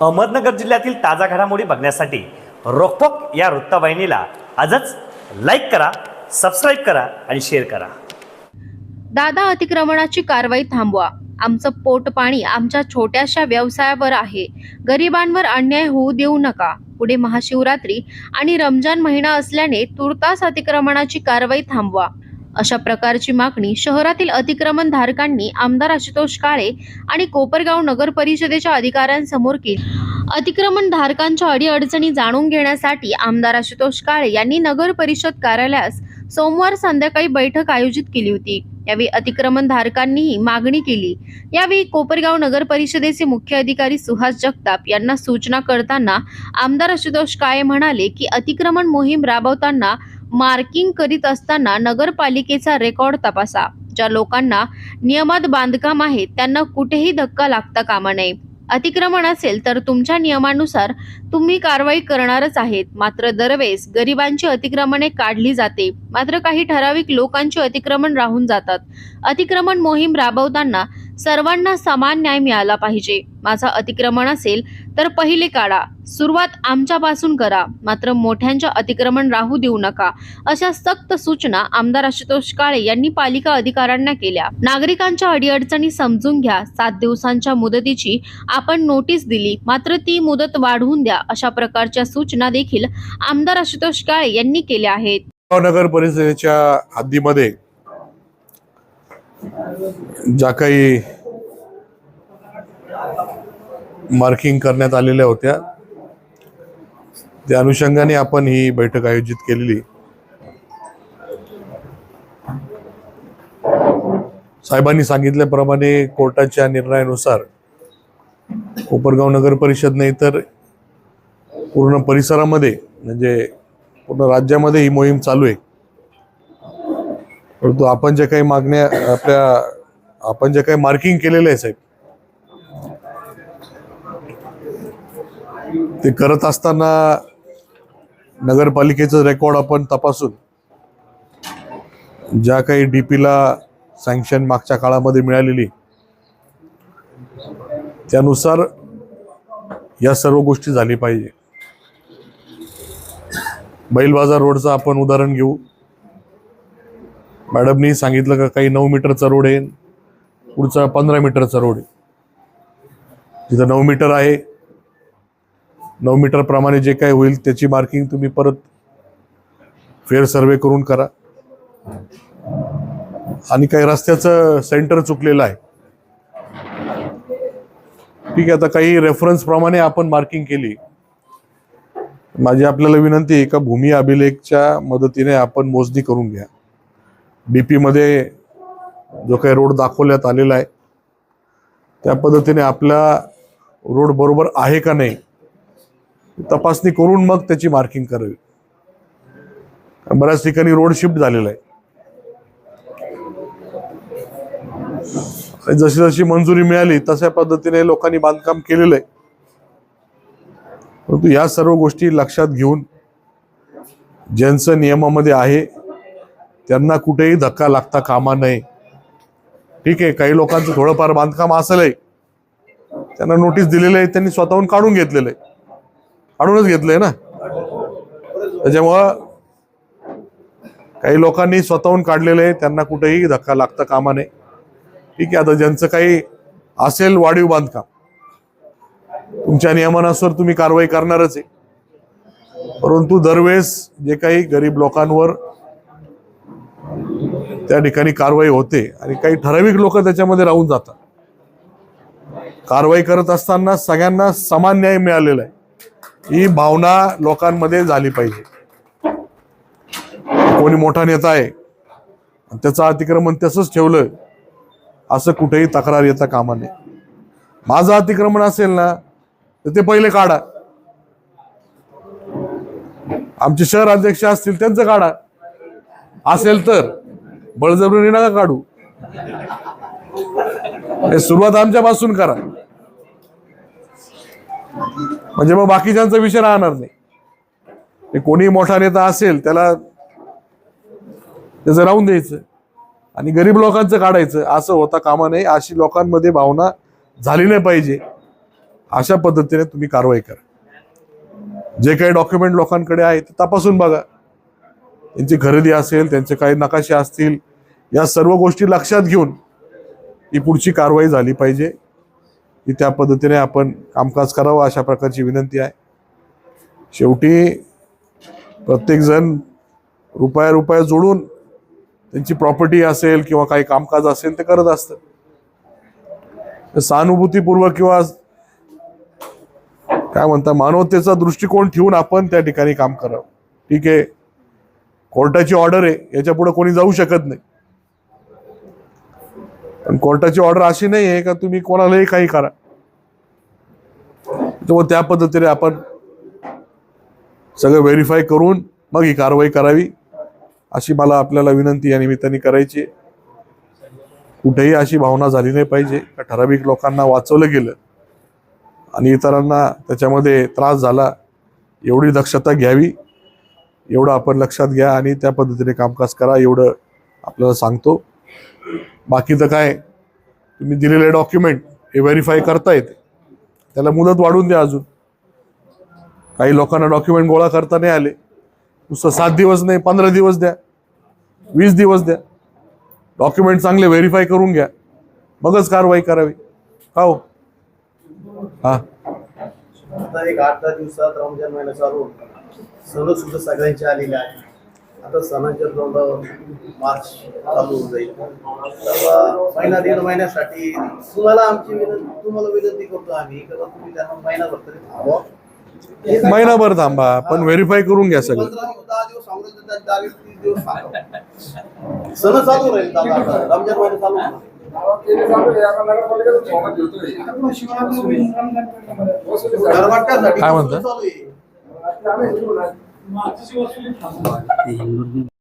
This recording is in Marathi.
अहमदनगर जिल्ह्यातील ताजा घडामोडी बघण्यासाठी रोकटोक या वृत्तवाहिनीला आजच लाईक करा सबस्क्राईब करा आणि शेअर करा. दादा अतिक्रमणाची कारवाई थांबवा. आमचं पोट पाणी आमच्या छोट्याशा व्यवसायावर आहे. गरिबांवर अन्याय होऊ देऊ नका. पुढे महाशिवरात्री आणि रमजान महिना असल्याने तुर्तास अतिक्रमणाची कारवाई थांबवा. अशा प्रकारची मागणी शहरातील अतिक्रमण धारकांनी आमदार आशुतोष काळे आणि कोपरगाव नगर परिषदेच्या अधिकाऱ्यांसमोर केली. अतिक्रमण धारकांच्या अडीअडचणी जाणून घेण्यासाठी आमदार आशुतोष काळे यांनी नगर परिषद कार्यालयास सोमवार संध्याकाळी बैठक आयोजित केली होती. यावेळी अतिक्रमण धारकांनीही मागणी केली. यावेळी कोपरगाव नगर परिषदेचे मुख्य अधिकारी सुहास जगताप यांना सूचना करताना आमदार आशुतोष काळे म्हणाले की अतिक्रमण मोहीम राबवताना मार्किंग करीत असताना नगरपालिकेचा रेकॉर्ड तपासा ज्या लोकांना नियमात बांधकाम आहे त्यांना कुठेही धक्का लागता कामा नये. अतिक्रमण असेल तर तुमच्या नियमानुसार तुम्ही कारवाई करणारच आहेत. मात्र दरवेळेस गरिबांची अतिक्रमणे काढली जाते. मात्र काही ठराविक लोकांची अतिक्रमण राहून जातात. अतिक्रमण मोहीम राबवताना सर्वांना समान न्याय मिळाला पाहिजे. माझा अतिक्रमण असेल तर पहिले काढा. सुरुवात आमच्यापासून करा. मात्र मोठ्यांच्या अतिक्रमण राहू देऊ नका. अशा सक्त सूचना आमदार आशुतोष काळे यांनी पालिका अधिकाऱ्यांना केल्या. नागरिकांच्या अडीअडचणी समजून घ्या. सात दिवसांच्या मुदतीची आपण नोटीस दिली. मात्र ती मुदत वाढवून द्या अशा प्रकारच्या सूचना देखील आमदार आशुतोष काळे यांनी केल्या आहेत. नगर परिषदेच्या हद्दीमध्ये ज्या काही मार्किंग करण्यात आलेल्या होत्या. त्या अनुषंगाने आपण ही बैठक आयोजित केलेली. साहेबांनी सांगितल्याप्रमाणे कोर्टाच्या निर्णयानुसार कोपरगाव नगर परिषद नाही तर पूर्ण परिसरामध्ये म्हणजे पूर्ण राज्यामध्ये ही मोहीम चालू आहे. परंतु आपण ज्या काही मागण्या आपल्या आपण जे काही मार्किंग केलेलं आहे साहेब ते करत असताना नगरपालिकेचं रेकॉर्ड आपण तपासून ज्या काही डीपीला सँक्शन मागच्या काळामध्ये मिळालेली त्यानुसार या सर्व गोष्टी झाली पाहिजे. बैल बाजार रोडचं आपण उदाहरण घेऊ. मॅडमनी सांगितलं का काही नऊ मीटरचा रोड आहे पुढचा पंधरा मीटरचा रोड आहे. जिथं नऊ मीटर आहे नऊ मीटर प्रमाणे जे काय होईल त्याची मार्किंग तुम्ही परत फेअर सर्वे करून करा. आणि काही रस्त्याचं सेंटर चुकलेलं आहे. ठीक आहे आता काही रेफरन्स प्रमाणे आपण मार्किंग केली. माझी आपल्याला विनंती आहे का भूमी अभिलेखच्या मदतीने आपण मोजणी करून घ्या. बीपीमध्ये जो काही रोड दाखवण्यात आलेला आहे त्या पद्धतीने आपला रोड बरोबर आहे का नाही तपासणी करून मग त्याची मार्किंग करावी. बऱ्याच ठिकाणी रोड शिफ्ट झालेला आहे. जशी जशी मंजुरी मिळाली तशा पद्धतीने लोकांनी बांधकाम केलेलं आहे. परंतु या सर्व गोष्टी लक्षात घेऊन ज्यांचं नियमामध्ये आहे त्यांना कुठेही धक्का लागता कामा नये. ठीक आहे काही लोकांचं थोडंफार बांधकाम असेलही त्यांना नोटीस दिलेलं आहे त्यांनी स्वतःहून काढून घेतलेलं आहे. आणूनच घेतलंय ना. त्याच्यामुळं काही लोकांनी स्वतःहून काढलेलं आहे त्यांना कुठेही धक्का लागता कामा नये. ठीक आहे आता ज्यांचं काही असेल वाढीव बांधकाम तुमच्या नियमानुसार तुम्ही कारवाई करणारच आहे. परंतु दरवेळेस जे काही गरीब लोकांवर त्या ठिकाणी कारवाई होते आणि काही ठराविक लोक त्याच्यामध्ये राहून जातात. कारवाई करत असताना सगळ्यांना समान न्याय मिळालेला आहे. ही भावना लोकांमध्ये झाली पाहिजे. कोणी मोठा नेता आहे आणि त्याचं अतिक्रमण तसंच ठेवलं असं कुठेही तक्रार येता कामा नये. माझं अतिक्रमण असेल ना तर ते पहिले काढा. आमचे शहर अध्यक्ष असतील त्यांचं काढा. असेल तर बळजबरीने नका काढू. हे सुरुवात आमच्यापासून करा. म्हणजे मग बाकीच्यांचा विषय राहणार नाही. कोणी मोठा नेता असेल त्याला त्याचं राहून द्यायचं आणि गरीब लोकांचं काढायचं असं होता कामा नये. अशी लोकांमध्ये भावना झाली नाही पाहिजे. अशा पद्धतीने तुम्ही कारवाई करा. जे काही डॉक्युमेंट लोकांकडे आहे ते तपासून बघा. त्यांची खरेदी असेल त्यांचे काही नकाशे असतील या सर्व गोष्टी लक्षात घेऊन ही पुढची कारवाई झाली पाहिजे. की त्या पद्धतीने आपण कामकाज करावं अशा प्रकारची विनंती आहे. शेवटी प्रत्येकजण रुपया रुपया जोडून त्यांची प्रॉपर्टी असेल किंवा काही कामकाज असेल ते करत असतं. तर सहानुभूतीपूर्वक किंवा काय म्हणता मानवतेचा दृष्टिकोन ठेवून आपण त्या ठिकाणी काम करावं. ठीक आहे. कोर्टाची ऑर्डर आहे याच्यापुढे कोणी जाऊ शकत नाही. आणि कोर्टाची ऑर्डर अशी नाही आहे का तुम्ही कोणालाही काही करा त्यामुळे त्या पद्धतीने आपण सगळं व्हेरीफाय करून मग ही कारवाई करावी अशी मला आपल्याला विनंती या निमित्ताने करायची आहे. कुठेही अशी भावना झाली नाही पाहिजे का ठराविक लोकांना वाचवलं गेलं आणि इतरांना त्याच्यामध्ये त्रास झाला एवढी दक्षता घ्यावी एवढं आपण लक्षात घ्या आणि त्या पद्धतीने कामकाज करा एवढं आपल्याला सांगतो बाकीचं काय? तुम्ही दिलेले डॉक्युमेंट हे व्हेरीफाय करता येते त्याला मुदत वाढून द्या अजून. काही लोकांना डॉक्युमेंट गोळा करता नाही आले. नुसतं सात दिवस नाही पंधरा दिवस द्या. वीस दिवस द्या. डॉक्युमेंट चांगले व्हेरीफाय करून घ्या. मगच कारवाई करावी. का हो? हा. आता एक आठ दहा दिवसात रमजान महिना चालू सर्व सुद्धा सगळ्यांच्या आलेल्या आहेत. आता सणांच्या तोंडावर मार्च चालू होऊन जाईल महिना दीड महिन्यासाठी तुम्हाला आमची विनंती तुम्हाला विनंती करतो आम्ही की बा तुम्ही त्यांना महिनाभर तरी थांबवा हे महिनाभर थांबा पण व्हेरीफाय करून घ्या सगळं पंधरा दिवस, दहा दिवस सांगून तर त्या दहा वीस तीस दिवस सांगा. सण चालू राहील दादा आता रमजान महिना चालू होणार. घरमाटण्यासाठी काय म्हणता? चालू आहे Mak, tuh sih.